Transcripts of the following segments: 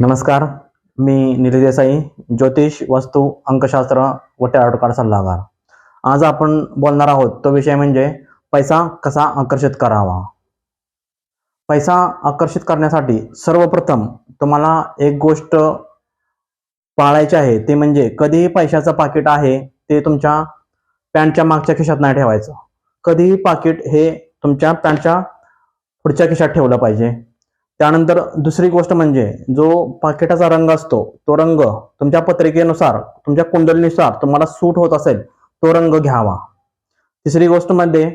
नमस्कार मी निधी देसाई ज्योतिष वास्तू अंकशास्त्र व टॅरोट कार्ड सल्लागार. आज आपण बोलणार आहोत तो विषय म्हणजे पैसा कसा आकर्षित करावा? पैसा आकर्षित करण्यासाठी सर्वप्रथम तुम्हाला एक गोष्ट पाळायची आहे ते म्हणजे कधीही पैशाचं पाकिट आहे ते तुमच्या पॅन्टच्या मागच्या खिशात नाही ठेवायचं. कधीही पाकिट हे तुमच्या पॅन्टच्या पुढच्या खिशात ठेवलं पाहिजे. त्यानंतर दुसरी गोष्ट म्हणजे जो पाकिटाचा रंग असतो तो रंग तुमच्या पत्रिकेनुसार तुमच्या कुंडलीनुसार तुम्हाला सूट होत असेल तो रंग घ्यावा. तिसरी गोष्ट म्हणजे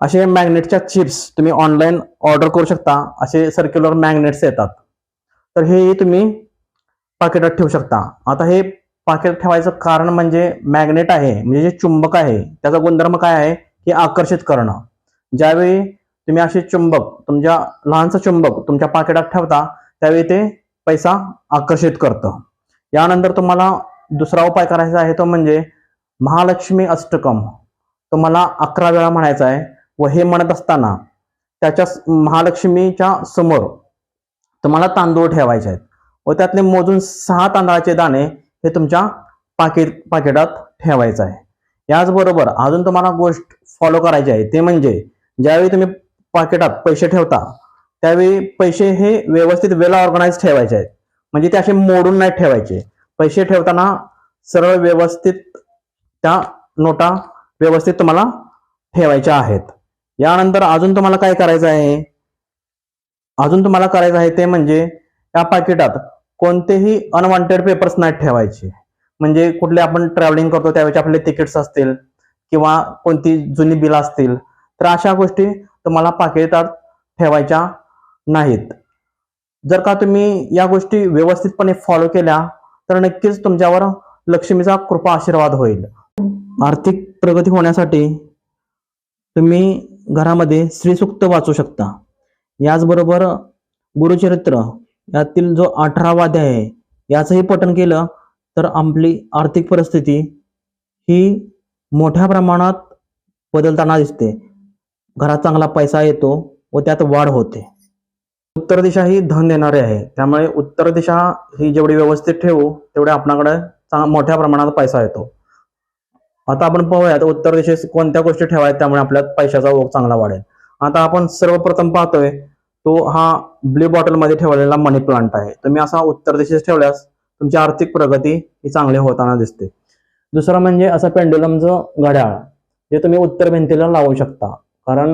असे मॅग्नेटच्या चिप्स तुम्ही ऑनलाईन ऑर्डर करू शकता असे सर्क्युलर मॅग्नेट्स येतात. तर हे तुम्ही पाकिटात ठेवू शकता. आता हे पाकिट ठेवायचं कारण म्हणजे मॅग्नेट आहे म्हणजे जे चुंबक आहे त्याचा गुणधर्म काय आहे? की आकर्षित करणं. ज्यावेळी तुम्ही असे चुंबक तुमच्या लहानसं चुंबक तुमच्या पाकिटात ठेवता त्यावेळी ते पैसा आकर्षित करतं. यानंतर तुम्हाला दुसरा उपाय करायचा आहे तो म्हणजे महालक्ष्मी अष्टकम. तुम्हाला अकरा वेळा म्हणायचा आहे व हे म्हणत असताना त्याच्या महालक्ष्मीच्या समोर तुम्हाला तांदूळ ठेवायचे आहेत. व त्यातले मोजून सहा तांदळाचे दाणे हे तुमच्या पाकिट पाकिटात ठेवायचं आहे. याचबरोबर अजून तुम्हाला गोष्ट फॉलो करायची आहे. ते म्हणजे ज्यावेळी तुम्ही पाकिटात पैसे ठेवता त्यावेळी पैसे हे व्यवस्थित वेल ऑर्गनाईज ठेवायचे आहेत. म्हणजे ते असे मोडून नाही ठेवायचे. पैसे ठेवताना सरळ व्यवस्थित त्या नोटा व्यवस्थित तुम्हाला ठेवायच्या आहेत. यानंतर अजून तुम्हाला काय करायचं आहे? अजून तुम्हाला करायचं आहे ते म्हणजे या पाकिटात कोणतेही अनवॉन्टेड पेपर्स नाही ठेवायचे. म्हणजे कुठले आपण ट्रॅव्हलिंग करतो त्यावेळेचे आपले तिकीट्स असतील किंवा कोणती जुनी बिलं असतील तर अशा गोष्टी तुम्हाला पाकिटात ठेवायच्या नाहीत. जर का तुम्ही या गोष्टी व्यवस्थितपणे फॉलो केल्या तर नक्कीच तुमच्यावर लक्ष्मीचा कृपा आशीर्वाद होईल. आर्थिक प्रगती होण्यासाठी तुम्ही घरामध्ये श्रीसुक्त वाचू शकता. याचबरोबर गुरुचरित्र यातील जो अठरावा अध्याय आहे याचंही पठण केलं तर आपली आर्थिक परिस्थिती ही मोठ्या प्रमाणात बदलताना दिसते. घरात चांगला पैसा येतो व त्यात वाढ होते. उत्तर दिशा ही धन देणारी आहे. त्यामुळे उत्तर दिशा ही जेवढी व्यवस्थित ठेवू तेवढे आपणाकडे मोठ्या प्रमाणात पैसा येतो. आता आपण पाहूयात उत्तर दिशेस कोणत्या गोष्टी ठेवायत त्यामुळे आपल्यात पैशाचा ओघ चांगला वाढेल. आता आपण सर्वप्रथम पाहतोय तो हा ब्ल्यू बॉटलमध्ये ठेवलेला मनी प्लांट आहे. तुम्ही असा उत्तर दिशेस ठेवल्यास तुमची आर्थिक प्रगती ही चांगली होताना दिसते. दुसरं म्हणजे असं पेंडुलमचं घड्याळ जे तुम्ही उत्तर भिंतीला लावू शकता. कारण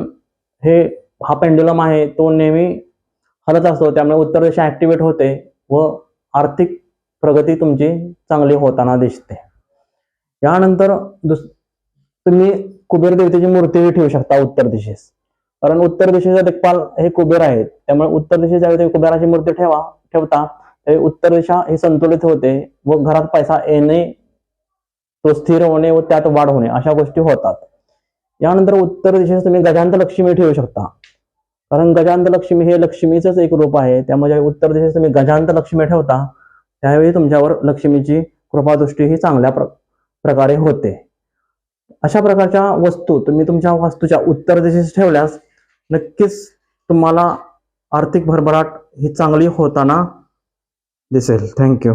हे हा पेंडुलम आहे तो नेहमी हलत असतो त्यामुळे उत्तर दिशा ऍक्टिव्हेट होते व आर्थिक प्रगती तुमची चांगली होताना दिसते. यानंतर दुस तुम्ही कुबेर देवतेची मूर्तीही ठेवू शकता उत्तर दिशेस. कारण उत्तर दिशेचा दिक्पाल हे कुबेर आहेत त्यामुळे उत्तर दिशेच्या वेळी तुम्ही कुबेराची मूर्ती ठेवा ठेवता उत्तर दिशा ही संतुलित होते व घरात पैसा येणे तो स्थिर होणे व त्यात वाढ होणे अशा गोष्टी होतात. यानंतर उत्तर दिशेस तुम्ही गजांत लक्ष्मी ठेवू शकता. कारण गजांत लक्ष्मी हे लक्ष्मीचंच एक रूप आहे. त्यामुळे उत्तर दिशेस तुम्ही गजांत लक्ष्मी ठेवता त्यावेळी तुमच्यावर लक्ष्मीची कृपादृष्टी ही चांगल्या प्र प्रकारे होते. अशा प्रकारच्या वस्तू तुम्ही तुमच्या वास्तूच्या उत्तर दिशेस ठेवल्यास नक्कीच तुम्हाला आर्थिक भरभराट ही चांगली होताना दिसेल. थँक्यू